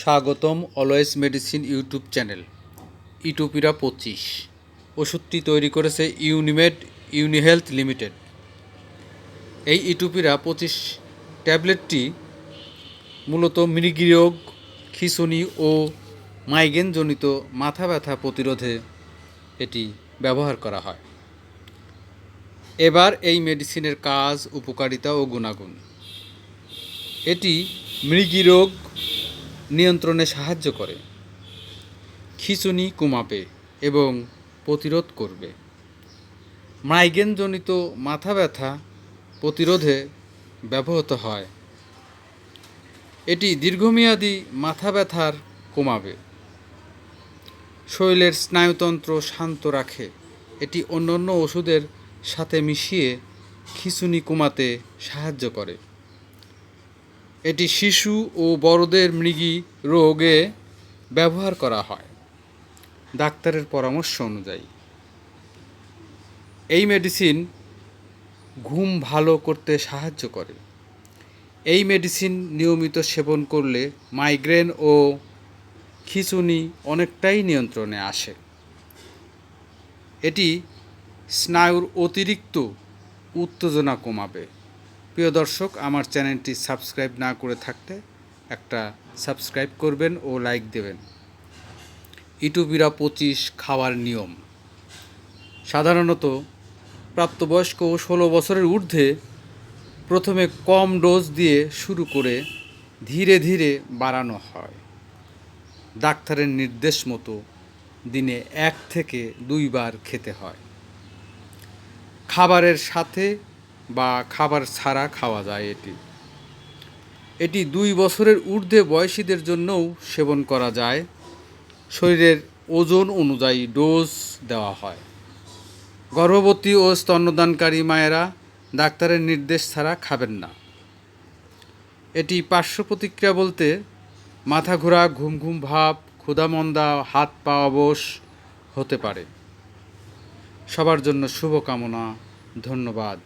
স্বাগতম always medicine YouTube channel. ইটুপিরা পঁচিশ। ওষুধটি তৈরি করেছে ইউনিমেড ইউনিহেলথ লিমিটেড। এই ইটুপিরা পঁচিশ ট্যাবলেটটি মূলত মৃগীরোগ খিঁচুনি ও মাইগ্রেনজনিত মাথা ব্যথা প্রতিরোধে এটি ব্যবহার করা হয়। এবার এই মেডিসিনের কাজ, উপকারিতা ও গুণাগুণ। এটি মৃগীরোগ নিয়ন্ত্রণে সাহায্য করে। খিঁচুনি কমাবে এবং প্রতিরোধ করবে। মাইগ্রেনজনিত মাথা ব্যথা প্রতিরোধে ব্যবহৃত হয়। এটি দীর্ঘমেয়াদী মাথা ব্যথার কমাবে শরীরের স্নায়ুতন্ত্র শান্ত রাখে। এটি অন্যান্য ওষুধের সাথে মিশিয়ে খিঁচুনি কমাতে সাহায্য করে। এটি শিশু ও বড়দের মৃগী রোগে ব্যবহার করা হয়। ডাক্তারের পরামর্শ অনুযায়ী। এই মেডিসিন ঘুম ভালো করতে সাহায্য করে। এই মেডিসিন নিয়মিত সেবন করলে মাইগ্রেন ও খিঁচুনি অনেকটাই নিয়ন্ত্রণে আসে। এটি স্নায়ুর অতিরিক্ত উত্তেজনা কমাবে। প্রিয় দর্শক, আমার চ্যানেলটি সাবস্ক্রাইব না করে থাকতে একটা সাবস্ক্রাইব করবেন ও লাইক দেবেন। ইটুবিরা পঁচিশ খাওয়ার নিয়ম। সাধারণত প্রাপ্তবয়স্ক ষোলো বছরের ঊর্ধ্বে প্রথমে কম ডোজ দিয়ে শুরু করে ধীরে ধীরে বাড়ানো হয়। ডাক্তারের নির্দেশ মতো দিনে এক থেকে দুইবার খেতে হয়। খাবারের সাথে বা খাবার ছাড়া খাওয়া যায় এটি। এটি দুই বছরের ঊর্ধ্বে বয়সীদের জন্যও সেবন করা যায়। শরীরের ওজন অনুযায়ী ডোজ দেওয়া হয়। গর্ভবতী ও স্তন্যদানকারী মায়েরা ডাক্তারের নির্দেশ ছাড়া খাবেন না। এটি পার্শ্ব প্রতিক্রিয়া বলতে মাথা ঘোরা, ঘুম ঘুম ভাব ক্ষুধামন্দা হাত পা অবশ হতে পারে। সবার জন্য শুভকামনা, ধন্যবাদ।